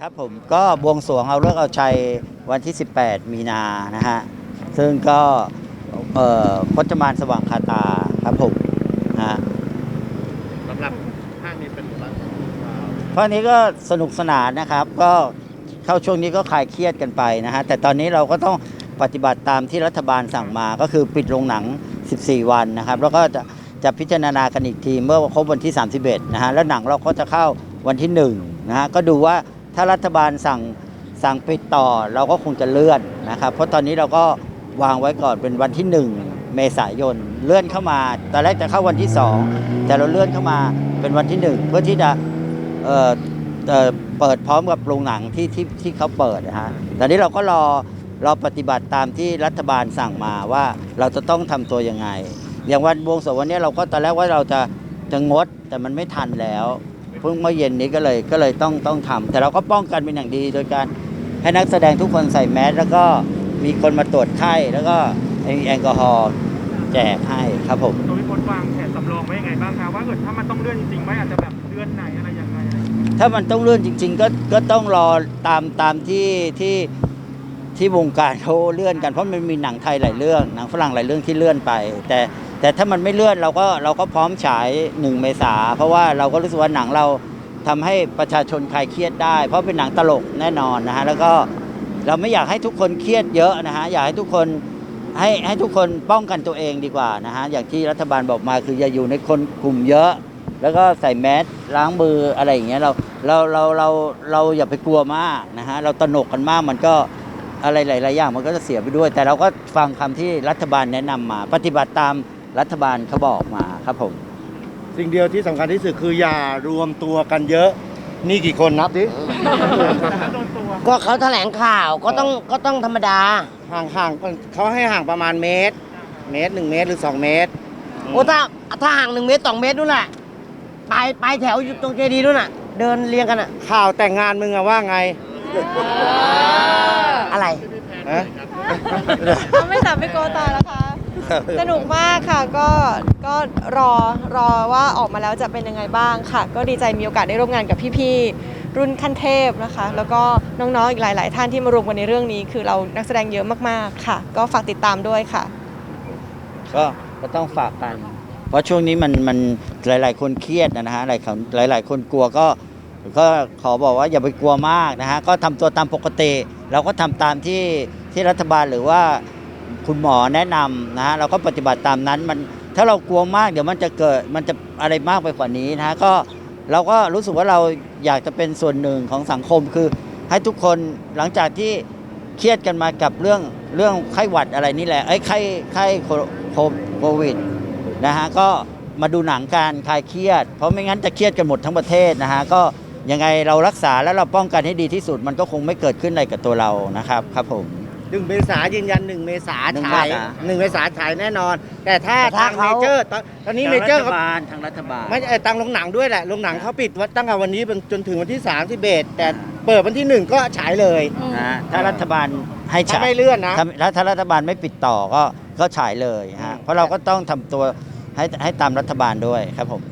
ครับผมก็บวงสรวงเอาเลิกษ์เอาชัยวันที่ 18 มีนานะฮะ ซึ่งก็เอ่อพจมานสว่างคาตาครับผมนะฮะสำหรับห้างนี้เป็นร้านเพราะนี้ก็สนุกสนานนะครับ ก็เข้าช่วงนี้ก็คลายเครียดกันไปนะฮะ แต่ตอนนี้เราก็ต้องปฏิบัติตามที่รัฐบาลสั่งมาก็คือปิดโรงหนัง 14 วันนะครับ แล้วก็จะจะพิจารณากันอีกทีเมื่อครบวันที่ 31 นะฮะ แล้วหนังเราก็จะเข้าวันที่1นะฮะ ก็ดูว่า ถ้ารัฐบาลสั่งสั่งปิดต่อเราก็คงจะเลื่อนนะครับ เพราะตอนนี้เราก็วางไว้ก่อนเป็นวันที่ 1 เมษายนเลื่อนเข้ามาตอนแรกจะเข้าวันที่ 2 แต่เราเลื่อนเข้ามาเป็นวันที่ 1 เพื่อที่จะเอ่อเอ่อเปิดพร้อมกับโรงหนังที่ที่ที่เขาเปิดนะฮะตอนนี้เราก็รอรอปฏิบัติตามที่รัฐบาลสั่งมาว่าเราจะต้องทำตัวยังไง อย่างวันบวงสรวงวันนี้เราก็ตอนแรกว่าเราจะจะงดแต่มันไม่ทันแล้ว เพิ่งเมื่อเย็นนี้ก็เลยก็เลยต้องต้องทำแต่เราก็ป้องกันเป็นอย่างดีโดยการให้นักแสดงทุกคนใส่แมสแล้วก็มีคนมาตรวจไข้แล้วก็มีแอลกอฮอล์แจกให้ครับผมตัวพี่พจน์วางแผนสำรองไว้ยังไงบ้างคะว่าเกิดถ้ามันต้องเลื่อนจริงๆไหมอาจจะแบบเดือนไหนอะไรยังไงอะไรอย่างเงี้ยถ้ามันต้องเลื่อนจริง ๆ ก็ก็ต้องรอตามตามที่ที่ที่วงการเขาเลื่อนกันเพราะมันมีหนังไทยหลายเรื่องหนังฝรั่งหลายเรื่องที่เลื่อนไป แต่ แต่ถ้ามันไม่เลื่อนเราก็เราก็พร้อมฉายหนึ่งเมษาเพราะว่าเราก็รู้สึกว่าหนังเราทำให้ประชาชนคลายเครียดได้ เพราะเป็นหนังตลกแน่นอนนะฮะแล้วก็เราไม่อยากให้ทุกคนเครียดเยอะนะฮะอยากให้ทุกคนให้ให้ทุกคนป้องกันตัวเองดีกว่านะฮะอย่างที่รัฐบาลบอกมาคืออย่าอยู่ในคนกลุ่มเยอะ แล้วก็ใส่แมสล้างมืออะไรอย่างเงี้ยเราเราเราเราเราอย่าไปกลัวมากนะฮะเราตระหนกกันมากมันก็อะไรหลายๆอย่างมันก็จะเสียไปด้วย แต่เราก็ฟังคำที่รัฐบาลแนะนำมา ปฏิบัติตาม รัฐบาลเขาบอกมาครับผม สิ่งเดียวที่สำคัญที่สุดคืออย่ารวมตัวกันเยอะ นี่กี่คนนับดิแต่ถ้าโดนตัวก็เขาแถลงข่าวก็ต้องก็ต้องธรรมดา ห่างห่างเขาให้ห่างประมาณเมตร เมตรหนึ่งเมตรหรือสองเมตร โอ้ถ้าถ้าห่างหนึ่งเมตรสองเมตรนู่นแหละปลายปลายแถวอยู่ตรงเจดีย์นู่นน่ะ เดินเรียงกันอะ ข่าวแต่งงานมึงอะว่าไงอะไร ฮะเขาไม่ถามพี่โกตาแล้วคะ สนุกมากค่ะก็ก็รอรอว่าออกมาแล้วจะเป็นยังไงบ้างค่ะ ก็ดีใจมีโอกาสได้ร่วมงานกับพี่ๆรุ่นขั้นเทพนะคะ แล้วก็น้องๆอีกหลาย ๆ ท่านที่มารวมกันในเรื่องนี้ คือเรานักแสดงเยอะมากๆค่ะ ก็ฝากติดตามด้วยค่ะ ก็ก็ต้องฝากกัน เพราะช่วงนี้มันมันหลาย ๆ คนเครียดนะฮะหลายคนหลาย ๆ คนกลัวก็ ก็ขอบอกว่าอย่าไปกลัวมากนะฮะก็ทำตัวตามปกติ เราก็ทำตามที่ที่รัฐบาลหรือว่า คุณหมอแนะนำนะฮะเราก็ปฏิบัติตามนั้นมันถ้าเรากลัวมากเดี๋ยวมันจะเกิดมันจะอะไรมากไปกว่านี้นะฮะก็เราก็รู้สึกว่าเราอยากจะเป็นส่วนหนึ่งของสังคมคือ ให้ทุกคนหลังจากที่เครียดกันมากับเรื่องเรื่องไข้หวัดอะไรนี่แหละไอ้ไข้ไข้โควิดนะฮะก็มาดูหนังการคลายเครียด เพราะไม่งั้นจะเครียดกันหมดทั้งประเทศนะฮะก็ยังไงเรารักษาแล้วเราป้องกันให้ดีที่สุด มันก็คงไม่เกิดขึ้นอะไรกับตัวเรานะครับครับผม หนึ่งเมษายืนยันหนึ่งเมษาหนึ่งฉายเมษาหนึ่งเมษาฉายแน่นอน แต่ถ้าแต่ถ้าทางเมเขาเจอร์ตอนตอนนี้เมเจอร์เขาทางรัฐบาลไม่เอ่อตังโรงหนังด้วยแหละโรงหนังเขาปิดวัดตั้งแต่วันนี้เป็นจนถึงวันที่31แต่เปิดวันที่หนึ่งก็ฉายเลยนะฮะถ้ารัฐบาลให้ถ้าฉายไม่เลื่อนนะถ้าถ้าถ้ารัฐบาลไม่ปิดต่อก็ก็ฉายเลยฮะเพราะเราก็ต้องทำตัวให้ให้ตามรัฐบาลด้วยครับผม